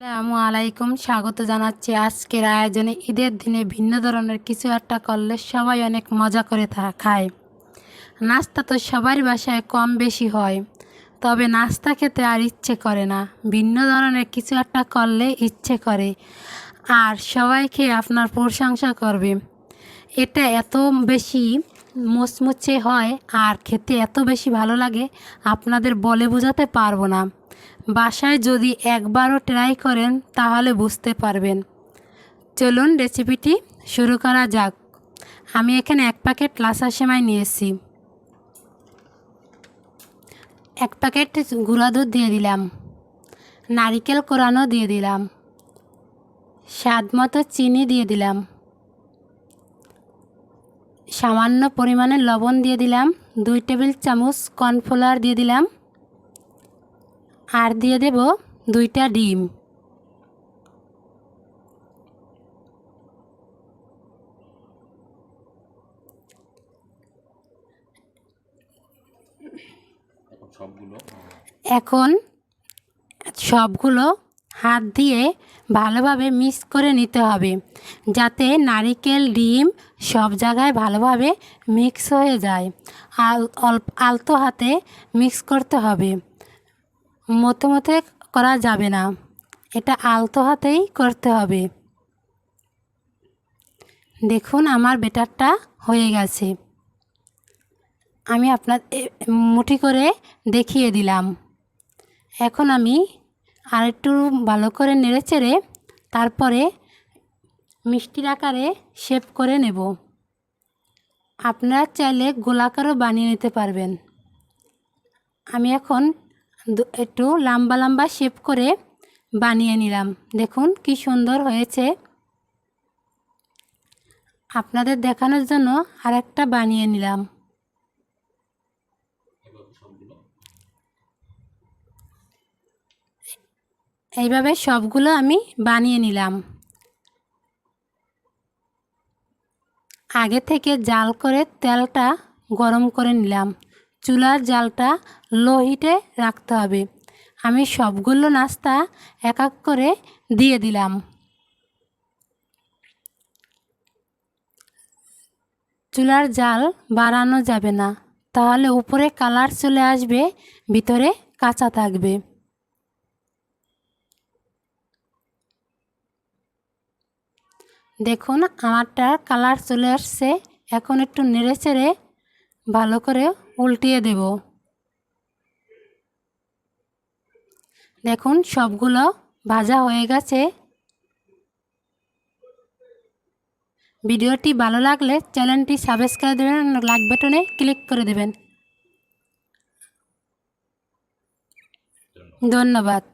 আসসালামু আলাইকুম। স্বাগত জানাচ্ছি আজকের আয়োজনে ঈদের দিনে ভিন্ন ধরনের কিছু একটা করলে সবাই অনেক মজা করে খায়। নাস্তা তো সবার বাসায় কম বেশি হয়, তবে নাস্তা খেতে আর ইচ্ছে করে না। ভিন্ন ধরনের কিছু একটা করলে ইচ্ছে করে, আর সবাই খেয়ে আপনার প্রশংসা করবে। এটা এত বেশি মুচমুচে হয় আর খেতে এত বেশি ভালো লাগে, আপনাদের বলে বোঝাতে পারব না। বাসায় যদি একবারও ট্রাই করেন, তাহলে বুঝতে পারবেন। চলুন রেসিপিটি শুরু করা যাক। আমি এখানে এক প্যাকেট লাসা সেমাই নিয়েছি। এক প্যাকেট গুঁড়া দুধ দিয়ে দিলাম। নারিকেল কোরানো দিয়ে দিলাম। স্বাদ মতো চিনি দিয়ে দিলাম। সামান্য পরিমাণে লবণ দিয়ে দিলাম। দুই টেবিল চামচ কর্নফ্লাওয়ার দিয়ে দিলাম। আর দিয়ে দেব দুইটা ডিম। এখন সবগুলো? এখন সবগুলো হাত দিয়ে ভালোভাবে মিক্স করে নিতে হবে, যাতে নারিকেল, ডিম সব জায়গায় ভালোভাবে মিক্স হয়ে যায়। আল আলতো হাতে মিক্স করতে হবে। মতে মতে করা যাবে না, এটা আলতো হাতেই করতে হবে। দেখুন, আমার বেটারটা হয়ে গেছে। আমি আপনার মুঠি করে দেখিয়ে দিলাম। এখন আমি আর একটু ভালো করে নেড়ে চেড়ে তারপরে মিষ্টির আকারে শেপ করে নেব। আপনারা চাইলে গোলাকারও বানিয়ে নিতে পারবেন। আমি এখন একটু লম্বা লম্বা শেপ করে বানিয়ে নিলাম। দেখুন কি সুন্দর হয়েছে। আপনাদের দেখানোর জন্য আরেকটা বানিয়ে নিলাম এভাবে সবগুলো এইভাবে সবগুলো আমি বানিয়ে নিলাম। আগে থেকে জাল করে তেলটা গরম করে নিলাম। চুলার জালটা লো হিটে রাখতে হবে। আমি সবগুলো নাস্তা এক এক করে দিয়ে দিলাম। চুলার জাল বাড়ানো যাবে না, তাহলে উপরে কালার চলে আসবে, ভিতরে কাঁচা থাকবে। দেখুন আমারটার কালার চলে আসছে। এখন একটু নেড়ে চেড়ে ভালো করে উল্টিয়ে দেব। দেখুন, সবগুলো ভাজা হয়ে গেছে। ভিডিওটি ভালো লাগলে চ্যানেলটি সাবস্ক্রাইব দেবেন লাইক বাটনে ক্লিক করে দেবেন। ধন্যবাদ।